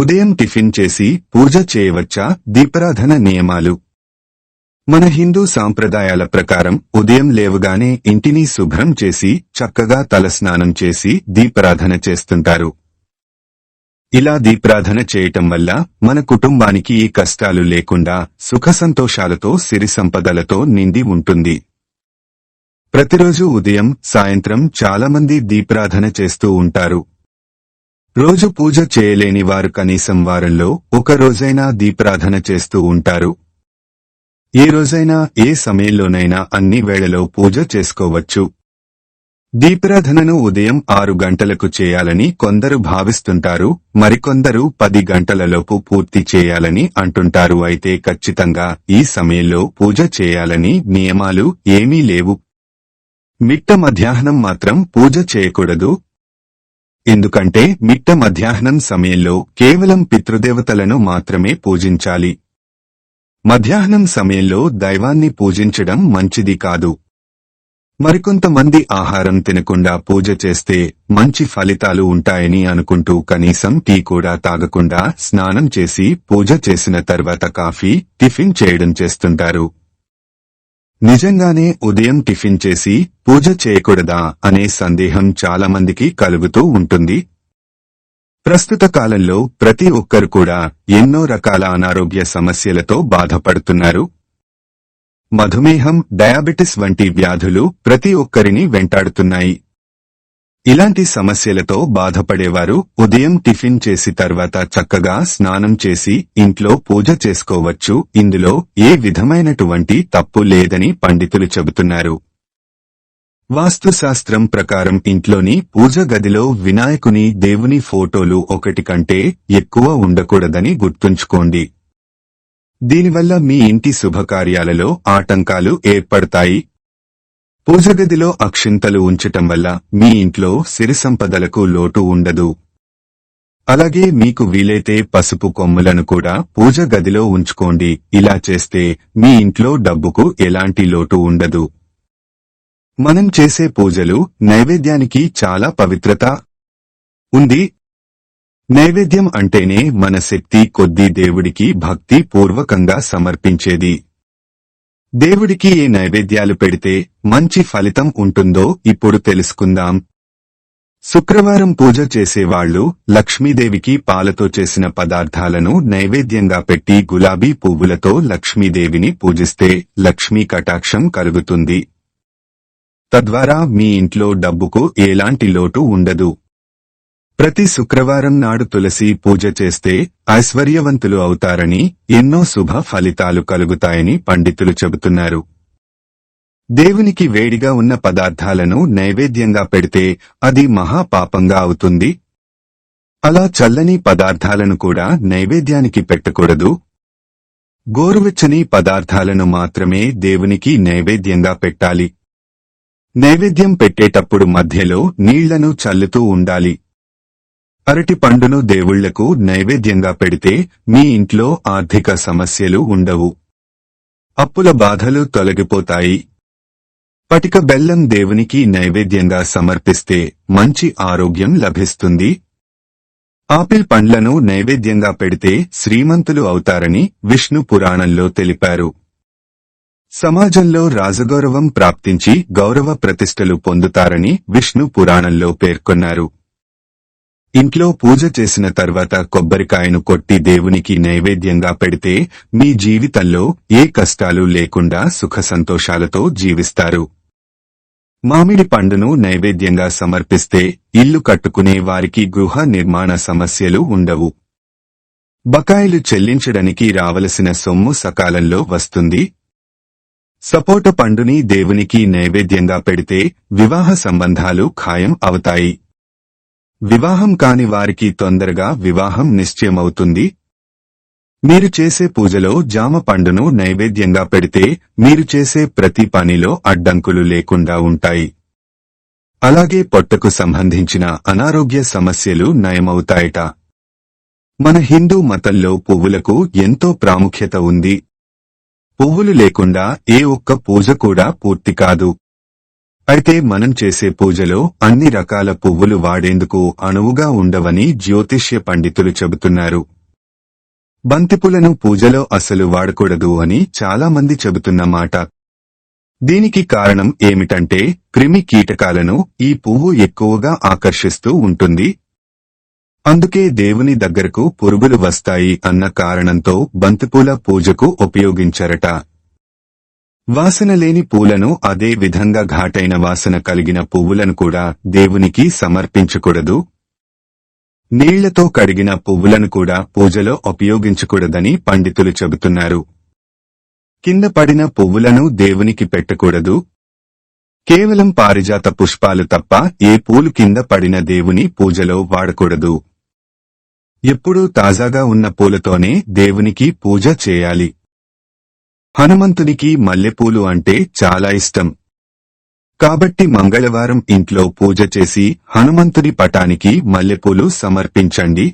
ఉదయం టిఫిన్ చేసి పూజ చేయవచ్చా? దీపారాధన నియమాలు. మన హిందూ సాంప్రదాయాల ప్రకారం ఉదయం లేవగానే ఇంటిని శుభ్రం చేసి చక్కగా తలస్నానం చేసి దీపారాధన చేస్తుంటారు. ఇలా దీపారాధన చేయటం వల్ల మన కుటుంబానికి ఈ కష్టాలు లేకుండా సుఖ సంతోషాలతో సిరి సంపదలతో నిండి ఉంటుంది. ప్రతిరోజు ఉదయం సాయంత్రం చాలా మంది దీపారాధన చేస్తూ ఉంటారు. రోజు పూజ చేయలేని వారు కనీసం వారంలో ఒక రోజైనా దీప్రాధన చేస్తూ ఉంటారు. ఏ రోజైనా ఏ సమయంలోనైనా అన్ని వేళలో పూజ చేసుకోవచ్చు. దీప్రాధనను ఉదయం ఆరు గంటలకు చేయాలని కొందరు భావిస్తుంటారు మరికొందరు పది గంటలలోపు పూర్తి చేయాలని అంటుంటారు. అయితే ఖచ్చితంగా ఈ సమయంలో పూజ చేయాలని నియమాలు ఏమీ లేవు. మిట్ట మధ్యాహ్నం మాత్రం పూజ చేయకూడదు ఎందుకంటే మిట్ట మధ్యాహ్నం సమయంలో కేవలం పితృదేవతలను మాత్రమే పూజించాలి. మధ్యాహ్నం సమయంలో దైవాన్ని పూజించడం మంచిది కాదు. మరికొంతమంది ఆహారం తినకుండా పూజ చేస్తే మంచి ఫలితాలు ఉంటాయని అనుకుంటూ కనీసం టీ కూడా తాగకుండా స్నానం చేసి పూజ చేసిన తర్వాత కాఫీ టిఫిన్ చేయడం చేస్తుంటారు. నిజంగానే ఉదయం టిఫిన్ చేసి పూజ చేయకూడదా అనే సందేహం చాలా మందికి కలుగుతూ ఉంటుంది. ప్రస్తుత కాలంలో ప్రతి ఒక్కరు కూడా ఎన్నో రకాల అనారోగ్య సమస్యలతో బాధపడుతున్నారు. మధుమేహం డయాబెటిస్ వంటి వ్యాధులు ప్రతి ఒక్కరిని వెంటాడుతున్నాయి. ఇలాంటి సమస్యలతో బాధపడేవారు ఉదయం టిఫిన్ చేసి తర్వాత చక్కగా స్నానం చేసి ఇంట్లో పూజ చేసుకోవచ్చు. ఇందులో ఏ విధమైనటువంటి తప్పు లేదని పండితులు చెబుతున్నారు. వాస్తుశాస్త్రం ప్రకారం ఇంట్లోని పూజ గదిలో వినాయకుని దేవుని ఫోటోలు ఒకటి కంటే ఎక్కువ ఉండకూడదని గుర్తుంచుకోండి. దీనివల్ల మీ ఇంటి శుభకార్యాలలో ఆటంకాలు ఏర్పడతాయి. పూజగదిలో అక్షింతలు ఉంచటం వల్ల మీ ఇంట్లో సిరి సంపదలకు లోటు ఉండదు. అలాగే మీకు వీలైతే పసుపు కొమ్ములను కూడా పూజ గదిలో ఉంచుకోండి. ఇలా చేస్తే మీ ఇంట్లో డబ్బుకు ఎలాంటి లోటు ఉండదు. మనం చేసే పూజలు నైవేద్యానికి చాలా పవిత్రత ఉంది. నైవేద్యం అంటేనే మన శక్తి కొద్దీ దేవుడికి భక్తి పూర్వకంగా సమర్పించేది. దేవుడికి ఏ నైవేద్యాలు పెడితే మంచి ఫలితం ఉంటుందో ఇప్పుడు తెలుసుకుందాం. శుక్రవారం పూజ చేసేవాళ్ళు లక్ష్మీదేవికి పాలతో చేసిన పదార్థాలను నైవేద్యంగా పెట్టి గులాబీ పువ్వులతో లక్ష్మీదేవిని పూజిస్తే లక్ష్మీ కటాక్షం కలుగుతుంది. తద్వారా మీ ఇంట్లో డబ్బుకు ఎలాంటి లోటు ఉండదు. ప్రతి శుక్రవారం నాడు తులసి పూజ చేస్తే ఐశ్వర్యవంతులు అవుతారని ఎన్నో శుభ ఫలితాలు కలుగుతాయని పండితులు చెబుతున్నారు. దేవునికి వేడిగా ఉన్న పదార్థాలను నైవేద్యంగా పెడితే అది మహాపాపంగా అవుతుంది. అలా చల్లని పదార్థాలను కూడా నైవేద్యానికి పెట్టకూడదు. గోరువెచ్చని పదార్థాలను మాత్రమే దేవునికి నైవేద్యంగా పెట్టాలి. నైవేద్యం పెట్టేటప్పుడు మధ్యలో నీళ్ళను చల్లుతూ ఉండాలి. అరటి పండును దేవుళ్ళకు నైవేద్యంగా పెడితే మీ ఇంట్లో ఆర్థిక సమస్యలు ఉండవు. అప్పుల బాధలు తొలగిపోతాయి. పటిక బెల్లం దేవునికి నైవేద్యంగా సమర్పిస్తే మంచి ఆరోగ్యం లభిస్తుంది. ఆపిల్ పండ్లను నైవేద్యంగా పెడితే శ్రీమంతులు అవుతారని విష్ణు పురాణంలో తెలిపారు. సమాజంలో రాజగౌరవం ప్రాప్తించి గౌరవ ప్రతిష్టలు పొందుతారని విష్ణు పురాణంలో పేర్కొన్నారు. ఇంట్లో పూజ చేసిన తర్వాత కొబ్బరికాయను కొట్టి దేవునికి నైవేద్యంగా పెడితే మీ జీవితంలో ఏ కష్టాలు లేకుండా సుఖ సంతోషాలతో జీవిస్తారు. మామిడి పండును నైవేద్యంగా సమర్పిస్తే ఇల్లు కట్టుకునే వారికి గృహ నిర్మాణ సమస్యలు ఉండవు. బకాయిలు చెల్లించడానికి రావలసిన సొమ్ము సకాలంలో వస్తుంది. సపోట పండుని దేవునికి నైవేద్యంగా పెడితే వివాహ సంబంధాలు ఖాయం అవుతాయి. వివాహం కాని వారికి తొందరగా వివాహం నిశ్చయమవుతుంది. మీరు చేసే పూజలో జామ పండును నైవేద్యంగా పెడితే మీరు చేసే ప్రతి పనిలో అడ్డంకులు లేకుండా ఉంటాయి. అలాగే పొట్టకు సంబంధించిన అనారోగ్య సమస్యలు నయమవుతాయట. మన హిందూ మతంలో పువ్వులకు ఎంతో ప్రాముఖ్యత ఉంది. పువ్వులు లేకుండా ఏ ఒక్క పూజ కూడా పూర్తి కాదు. అయితే మనం చేసే పూజలో అన్ని రకాల పువ్వులు వాడేందుకు అణువుగా ఉండవని జ్యోతిష్య పండితులు చెబుతున్నారు. బంతిపులను పూజలో అసలు వాడకూడదు అని చాలా మంది చెబుతున్న మాట. దీనికి కారణం ఏమిటంటే క్రిమి కీటకాలను ఈ పువ్వు ఎక్కువగా ఆకర్షిస్తూ ఉంటుంది. అందుకే దేవుని దగ్గరకు పురుగులు వస్తాయి అన్న కారణంతో బంతిపూల పూజకు ఉపయోగించరట. వాసన లేని పూలను అదే విధంగా ఘాటైన వాసన కలిగిన పువ్వులను కూడా దేవునికి సమర్పించకూడదు. నీళ్ళతో కడిగిన పువ్వులను కూడా పూజలో ఉపయోగించకూడదని పండితులు చెబుతున్నారు. కింద పడిన పువ్వులను దేవునికి పెట్టకూడదు. కేవలం పారిజాత పుష్పాలు తప్ప ఏ పూలు కింద పడిన దేవుని పూజలో వాడకూడదు. ఎప్పుడూ తాజాగా ఉన్న పూలతోనే దేవునికి పూజ చేయాలి. హనుమంతునికి మల్లెపూలు అంటే చాలా ఇష్టం. కాబట్టి మంగళవారం ఇంట్లో పూజ చేసి హనుమంతుని పటానికి మల్లెపూలు సమర్పించండి.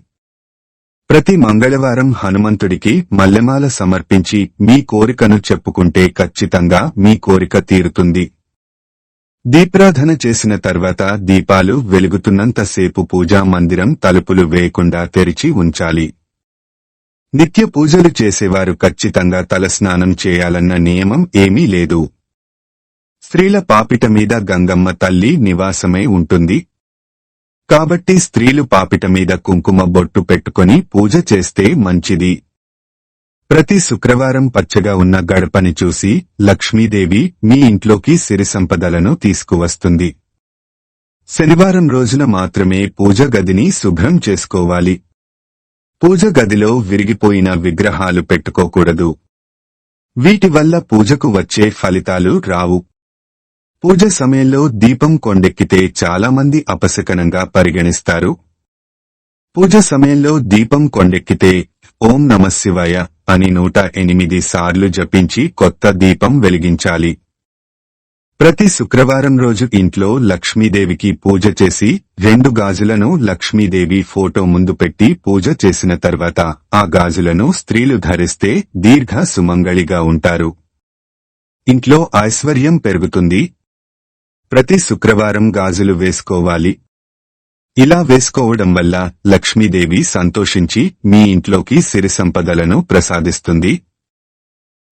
ప్రతి మంగళవారం హనుమంతుడికి మల్లెమాల సమర్పించి మీ కోరికను చెప్పుకుంటే ఖచ్చితంగా మీ కోరిక తీరుతుంది. దీప్రాధన చేసిన తర్వాత దీపాలు వెలుగుతున్నంతసేపు పూజా మందిరం తలుపులు వేయకుండా తెరిచి ఉంచాలి. నిత్య పూజలు చేసేవారు ఖచ్చితంగా తలస్నానం చేయాలన్న నియమం ఏమీ లేదు. స్త్రీల పాపిట మీద గంగమ్మ తల్లి నివాసమై ఉంటుంది. కాబట్టి స్త్రీలు పాపిట మీద కుంకుమ బొట్టు పెట్టుకొని పూజ చేస్తే మంచిది. ప్రతి శుక్రవారం పచ్చగా ఉన్న గడపని చూసి లక్ష్మీదేవి మీ ఇంట్లోకి సిరి సంపదలను తీసుకువస్తుంది. శనివారం రోజున మాత్రమే పూజ గదిని శుభ్రం చేసుకోవాలి. పూజ గదిలో విరిగిపోయిన విగ్రహాలు పెట్టుకోకూడదు. వీటి వల్ల పూజకు వచ్చే ఫలితాలు రావు. పూజ సమయంలో దీపం కొండెక్కితే చాలా మంది అపశకనంగా పరిగణిస్తారు. పూజ సమయంలో దీపం కొండెక్కితే ఓం నమశివాయ అని నూట ఎనిమిది సార్లు జపించి కొత్త దీపం వెలిగించాలి. ప్రతి శుక్రవారం రోజు ఇంట్లో లక్ష్మీదేవికి పూజ చేసి రెండు గాజులను లక్ష్మీదేవి ఫోటో ముందు పెట్టి పూజ చేసిన తర్వాత ఆ గాజులను స్త్రీలు ధరిస్తే దీర్ఘ సుమంగళిగా ఉంటారు. ఇంట్లో ఐశ్వర్యం పెరుగుతుంది. ప్రతి శుక్రవారం గాజులు వేసుకోవాలి. ఇలా వేసుకోవడం వల్ల లక్ష్మీదేవి సంతోషించి మీ ఇంట్లోకి సిరి సంపదలను ప్రసాదిస్తుంది.